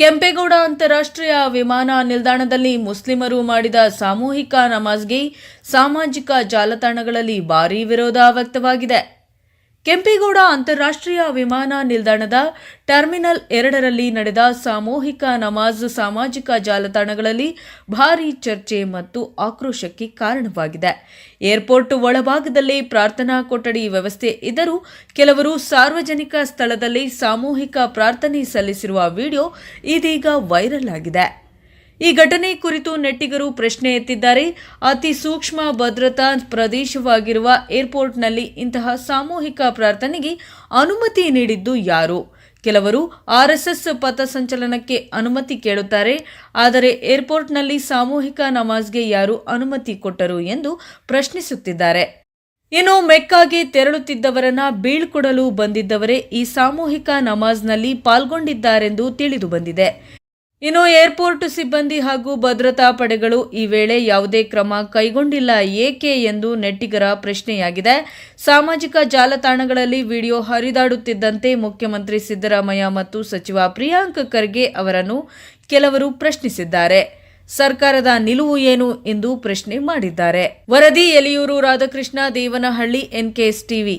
ಕೆಂಪೇಗೌಡ ಅಂತಾರಾಷ್ಟ್ರೀಯ ವಿಮಾನ ನಿಲ್ದಾಣದಲ್ಲಿ ಮುಸ್ಲಿಮರು ಮಾಡಿದ ಸಾಮೂಹಿಕ ನಮಾಜ್ಗೆ ಸಾಮಾಜಿಕ ಜಾಲತಾಣಗಳಲ್ಲಿ ಭಾರೀ ವಿರೋಧ ವ್ಯಕ್ತವಾಗಿದೆ. ಕೆಂಪೇಗೌಡ ಅಂತಾರಾಷ್ಟ್ರೀಯ ವಿಮಾನ ನಿಲ್ದಾಣದ ಟರ್ಮಿನಲ್ ಎರಡರಲ್ಲಿ ನಡೆದ ಸಾಮೂಹಿಕ ನಮಾಜ್, ಸಾಮಾಜಿಕ ಜಾಲತಾಣಗಳಲ್ಲಿ ಭಾರೀ ಚರ್ಚೆ ಮತ್ತು ಆಕ್ರೋಶಕ್ಕೆ ಕಾರಣವಾಗಿದೆ. ಏರ್ಪೋರ್ಟ್ ಒಳಭಾಗದಲ್ಲಿ ಪ್ರಾರ್ಥನಾ ಕೊಠಡಿ ವ್ಯವಸ್ಥೆ ಇದ್ದರೂ ಕೆಲವರು ಸಾರ್ವಜನಿಕ ಸ್ಥಳದಲ್ಲಿ ಸಾಮೂಹಿಕ ಪ್ರಾರ್ಥನೆ ಸಲ್ಲಿಸಿರುವ ವಿಡಿಯೋ ಇದೀಗ ವೈರಲ್ ಆಗಿದೆ. ಈ ಘಟನೆ ಕುರಿತು ನೆಟ್ಟಿಗರು ಪ್ರಶ್ನೆ ಎತ್ತಿದ್ದಾರೆ. ಅತಿ ಸೂಕ್ಷ್ಮ ಭದ್ರತಾ ಪ್ರದೇಶವಾಗಿರುವ ಏರ್ಪೋರ್ಟ್ನಲ್ಲಿ ಇಂತಹ ಸಾಮೂಹಿಕ ಪ್ರಾರ್ಥನೆಗೆ ಅನುಮತಿ ನೀಡಿದ್ದು ಯಾರು? ಕೆಲವರು ಆರ್ಎಸ್ಎಸ್ ಪಥಸಂಚಲನಕ್ಕೆ ಅನುಮತಿ ಕೇಳುತ್ತಾರೆ. ಆದರೆ ಏರ್ಪೋರ್ಟ್ನಲ್ಲಿ ಸಾಮೂಹಿಕ ನಮಾಜ್ಗೆ ಯಾರು ಅನುಮತಿ ಕೊಟ್ಟರು ಎಂದು ಪ್ರಶ್ನಿಸುತ್ತಿದ್ದಾರೆ. ಇನ್ನು ಮೆಕ್ಕಾಗೆ ತೆರಳುತ್ತಿದ್ದವರನ್ನ ಬೀಳ್ಕೊಡಲು ಬಂದಿದ್ದವರೇ ಈ ಸಾಮೂಹಿಕ ನಮಾಜ್ನಲ್ಲಿ ಪಾಲ್ಗೊಂಡಿದ್ದಾರೆಂದು ತಿಳಿದು ಬಂದಿದೆ. ಇನ್ನು ಏರ್ಪೋರ್ಟ್ ಸಿಬ್ಬಂದಿ ಹಾಗೂ ಭದ್ರತಾ ಪಡೆಗಳು ಈ ವೇಳೆ ಯಾವುದೇ ಕ್ರಮ ಕೈಗೊಂಡಿಲ್ಲ ಏಕೆ ಎಂದು ನೆಟ್ಟಿಗರ ಪ್ರಶ್ನೆಯಾಗಿದೆ. ಸಾಮಾಜಿಕ ಜಾಲತಾಣಗಳಲ್ಲಿ ವಿಡಿಯೋ ಹರಿದಾಡುತ್ತಿದ್ದಂತೆ ಮುಖ್ಯಮಂತ್ರಿ ಸಿದ್ದರಾಮಯ್ಯ ಮತ್ತು ಸಚಿವ ಪ್ರಿಯಾಂಕ್ ಖರ್ಗೆ ಅವರನ್ನು ಕೆಲವರು ಪ್ರಶ್ನಿಸಿದ್ದಾರೆ. ಸರ್ಕಾರದ ನಿಲುವು ಏನು ಎಂದು ಪ್ರಶ್ನೆ ಮಾಡಿದ್ದಾರೆ. ವರದಿ ಎಲಿಯೂರು ರಾಧಾಕೃಷ್ಣ ದೇವನಹಳ್ಳಿ ಎನ್ಕೆಎಸ್ ಟಿವಿ.